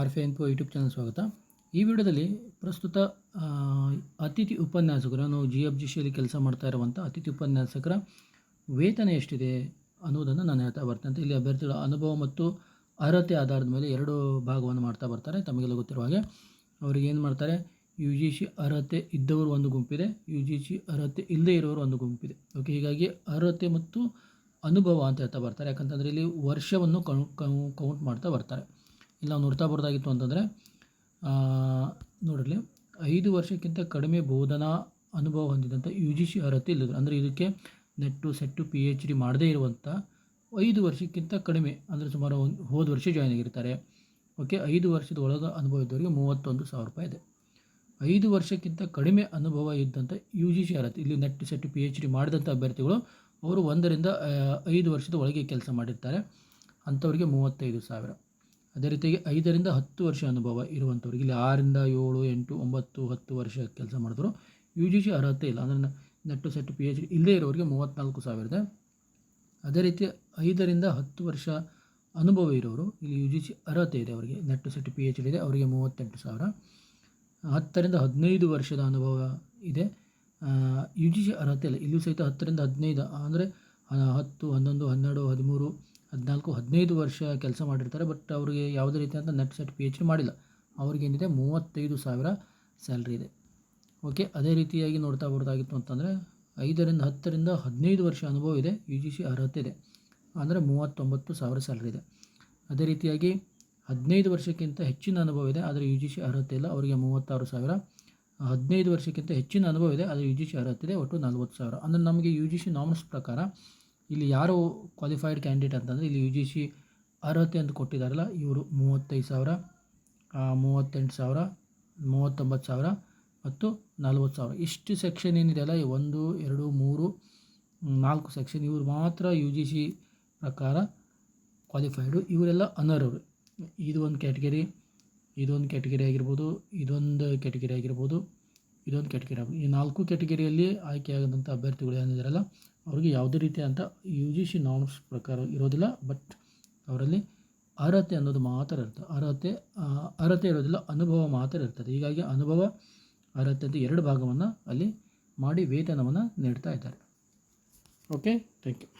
R ಫೆ ಎನ್ಪೋ YouTube channel ಸ್ವಾಗತ. ಈ ವಿಡಿಯೋದಲ್ಲಿ ಪ್ರಸ್ತುತ ಅತಿಥಿ ಉಪನ್ಯಾಸಕರು, ನಾವು ಜಿ ಎಫ್ ಜಿ ಶಿಯಲ್ಲಿ ಕೆಲಸ ಮಾಡ್ತಾ ಇರುವಂಥ ಅತಿಥಿ ಉಪನ್ಯಾಸಕರ ವೇತನ ಎಷ್ಟಿದೆ ಅನ್ನೋದನ್ನು ನಾನು ಹೇಳ್ತಾ ಬರ್ತೇನೆ ಇಲ್ಲಿ ಅಭ್ಯರ್ಥಿಗಳ ಅನುಭವ ಮತ್ತು ಅರ್ಹತೆ ಆಧಾರದ ಮೇಲೆ ಎರಡು ಭಾಗವನ್ನು ಮಾಡ್ತಾ ಬರ್ತಾರೆ, ತಮಗೆಲ್ಲ ಗೊತ್ತಿರುವ ಹಾಗೆ. ಅವರಿಗೆ ಏನು ಮಾಡ್ತಾರೆ, ಯು ಜಿ ಸಿ ಅರ್ಹತೆ ಇದ್ದವರು ಒಂದು ಗುಂಪಿದೆ, ಯು ಜಿ ಸಿ ಅರ್ಹತೆ ಇಲ್ಲದೇ ಇರೋರು ಒಂದು ಗುಂಪಿದೆ. ಓಕೆ ಹೀಗಾಗಿ ಅರ್ಹತೆ ಮತ್ತು ಅನುಭವ ಅಂತ ಹೇಳ್ತಾ ಬರ್ತಾರೆ. ಯಾಕಂತಂದರೆ ಇಲ್ಲಿ ವರ್ಷವನ್ನು ಕೌಂಟ್ ಮಾಡ್ತಾ ಬರ್ತಾರೆ. ಇಲ್ಲಿ ನಾವು ನೋಡ್ತಾ ಬರೋದಾಗಿತ್ತು ಅಂತಂದರೆ ನೋಡಿರಲಿ ಐದು ವರ್ಷಕ್ಕಿಂತ ಕಡಿಮೆ ಬೋಧನಾ ಅನುಭವ ಹೊಂದಿದಂಥ ಯು ಜಿ ಸಿ ಅರ್ಹತೆ ಇಲ್ಲದ್ರು ಅಂದರೆ ಇದಕ್ಕೆ ನೆಟ್ಟು ಸೆಟ್ಟು ಪಿ ಎಚ್ ಡಿ ಮಾಡದೇ ಇರುವಂಥ ಐದು ವರ್ಷಕ್ಕಿಂತ ಕಡಿಮೆ, ಅಂದರೆ ಸುಮಾರು ಒಂದು ಹೋದ ವರ್ಷ ಜಾಯ್ನ್ ಆಗಿರ್ತಾರೆ. ಓಕೆ ಐದು ವರ್ಷದ ಒಳಗೆ ಅನುಭವ ಇದ್ದವರಿಗೆ ಮೂವತ್ತೊಂದು ಸಾವಿರ ರೂಪಾಯಿ ಇದೆ. ಐದು ವರ್ಷಕ್ಕಿಂತ ಕಡಿಮೆ ಅನುಭವ ಇದ್ದಂಥ ಯು ಜಿ ಸಿ ಅರ್ಹತೆ, ಇಲ್ಲಿ NET SET P H D ಮಾಡಿದಂಥ ಅಭ್ಯರ್ಥಿಗಳು, ಅವರು ಒಂದರಿಂದ ಐದು ವರ್ಷದ ಒಳಗೆ ಕೆಲಸ ಮಾಡಿರ್ತಾರೆ. ಅಂಥವ್ರಿಗೆ ಮೂವತ್ತೈದು ಸಾವಿರ. ಅದೇ ರೀತಿಯಾಗಿ ಐದರಿಂದ ಹತ್ತು ವರ್ಷ ಅನುಭವ ಇರುವಂಥವ್ರಿಗೆ ಇಲ್ಲಿ ಆರಿಂದ ಏಳು, ಎಂಟು, ಒಂಬತ್ತು, ಹತ್ತು ವರ್ಷ ಕೆಲಸ ಮಾಡಿದ್ರು ಯು ಜಿ ಸಿ ಅರ್ಹತೆ ಇಲ್ಲ. ಅಂದರೆ ನೆಟ್ಟು ಸೆಟ್ ಪಿ ಎಚ್ ಡಿ ಇಲ್ಲದೇ ಇರೋರಿಗೆ ಮೂವತ್ತ್ನಾಲ್ಕು ಸಾವಿರ ಇದೆ. ಅದೇ ರೀತಿ ಐದರಿಂದ ಹತ್ತು ವರ್ಷ ಅನುಭವ ಇರೋರು, ಇಲ್ಲಿ ಯು ಜಿ ಸಿ ಅರ್ಹತೆ ಇದೆ ಅವರಿಗೆ. ನೆಟ್ಟು ಸೆಟ್ ಪಿ ಎಚ್ ಡಿ ಇದೆ, ಅವರಿಗೆ ಮೂವತ್ತೆಂಟು ಸಾವಿರ. ಹತ್ತರಿಂದ ಹದಿನೈದು ವರ್ಷದ ಅನುಭವ ಇದೆ. ಯು ಜಿ ಸಿ ಅರ್ಹತೆ ಇಲ್ಲ. ಇಲ್ಲೂ ಸಹಿತ ಹತ್ತರಿಂದ ಹದಿನೈದು. ಅಂದರೆ, ಹತ್ತು, ಹನ್ನೊಂದು, ಹನ್ನೆರಡು, ಹದಿಮೂರು ಹದಿನಾಲ್ಕು, ಹದಿನೈದು ವರ್ಷ ಕೆಲಸ ಮಾಡಿರ್ತಾರೆ, ಬಟ್ ಅವರಿಗೆ ಯಾವುದೇ ರೀತಿಯಾದ ನೆಟ್ ಸೆಟ್ ಪಿ ಎಚ್ ಮಾಡಿಲ್ಲ. ಅವ್ರಿಗೇನಿದೆ ಮೂವತ್ತೈದು ಸಾವಿರ ಸ್ಯಾಲ್ರಿ ಇದೆ. ಓಕೆ, ಅದೇ ರೀತಿಯಾಗಿ ನೋಡ್ತಾ ಬರೋದಾಗಿತ್ತು ಅಂತಂದರೆ, ಐದರಿಂದ ಹತ್ತರಿಂದ ಹದಿನೈದು ವರ್ಷ ಅನುಭವ ಇದೆ, ಯು ಜಿ ಸಿ ಅರ್ಹತೆ ಇದೆ. ಅಂದರೆ ಮೂವತ್ತೊಂಬತ್ತು ಸಾವಿರ ಸ್ಯಾಲ್ರಿ ಇದೆ. ಅದೇ ರೀತಿಯಾಗಿ ಹದಿನೈದು ವರ್ಷಕ್ಕಿಂತ ಹೆಚ್ಚಿನ ಅನುಭವ ಇದೆ, ಆದರೆ ಯು ಜಿ ಸಿ ಅರ್ಹತೆ ಇಲ್ಲ, ಅವರಿಗೆ ಮೂವತ್ತಾರು ಸಾವಿರ. ಹದಿನೈದು ವರ್ಷಕ್ಕಿಂತ ಹೆಚ್ಚಿನ ಅನುಭವ ಇದೆ, ಆದರೆ ಯು ಜಿ ಸಿ ಅರ್ಹತೆ ಇದೆ, ಒಟ್ಟು ನಲ್ವತ್ತು ಸಾವಿರ. ಅಂದರೆ ನಮಗೆ ಯು ಜಿ ಸಿ ನಾರ್ಮ್ಸ್ ಪ್ರಕಾರ ಇಲ್ಲಿ ಯಾರು ಕ್ವಾಲಿಫೈಡ್ ಕ್ಯಾಂಡಿಡೇಟ್ ಅಂತಂದರೆ ಇಲ್ಲಿ ಯು ಜಿ ಸಿ ಅರ್ಹತೆ ಅಂತ ಕೊಟ್ಟಿದ್ದಾರಲ್ಲ, ಇವರು ಮೂವತ್ತೈದು ಸಾವಿರ ಮೂವತ್ತೆಂಟು ಸಾವಿರ, ಮೂವತ್ತೊಂಬತ್ತು ಸಾವಿರ ಮತ್ತು ನಲ್ವತ್ತು ಸಾವಿರ. ಇಷ್ಟು ಸೆಕ್ಷನ್ ಏನಿದೆಯಲ್ಲ ಒಂದು, ಎರಡು, ಮೂರು, ನಾಲ್ಕು ಸೆಕ್ಷನ್ ಇವರು ಮಾತ್ರ ಯು ಜಿ ಸಿ ಪ್ರಕಾರ ಕ್ವಾಲಿಫೈಡು ಇವರೆಲ್ಲ ಅನರ್ಹರು. ಇದು ಒಂದು ಕ್ಯಾಟಗರಿ ಇದೊಂದು ಕ್ಯಾಟಗರಿ ಆಗಿರ್ಬೋದು, ಇದೊಂದು ಕ್ಯಾಟಗರಿ ಆಗಿರ್ಬೋದು. ಇದೊಂದು ಕೆಟಗರಿ ಈ ನಾಲ್ಕು ಕ್ಯಾಟಗರಿಯಲ್ಲಿ ಆಯ್ಕೆಯಾಗದಂಥ ಅಭ್ಯರ್ಥಿಗಳು ಏನಿದಾರಲ್ಲ ಅವರಿಗೆ ಯಾವುದೇ ರೀತಿಯಾದಂಥ ಯು ಜಿ ಸಿ ನಾರ್ಮ್ಸ್ ಪ್ರಕಾರ ಇರೋದಿಲ್ಲ ಬಟ್ ಅವರಲ್ಲಿ ಅರ್ಹತೆ ಅನ್ನೋದು ಮಾತ್ರ ಇರ್ತದೆ ಅರ್ಹತೆ ಅರ್ಹತೆ ಇರೋದಿಲ್ಲ, ಅನುಭವ ಮಾತ್ರ ಇರ್ತದೆ. ಹೀಗಾಗಿ ಅನುಭವ, ಅರ್ಹತೆ ಅಂತ ಎರಡು ಭಾಗವನ್ನು ಅಲ್ಲಿ ಮಾಡಿ ವೇತನವನ್ನು ನೀಡ್ತಾ ಇದ್ದಾರೆ. Okay thank you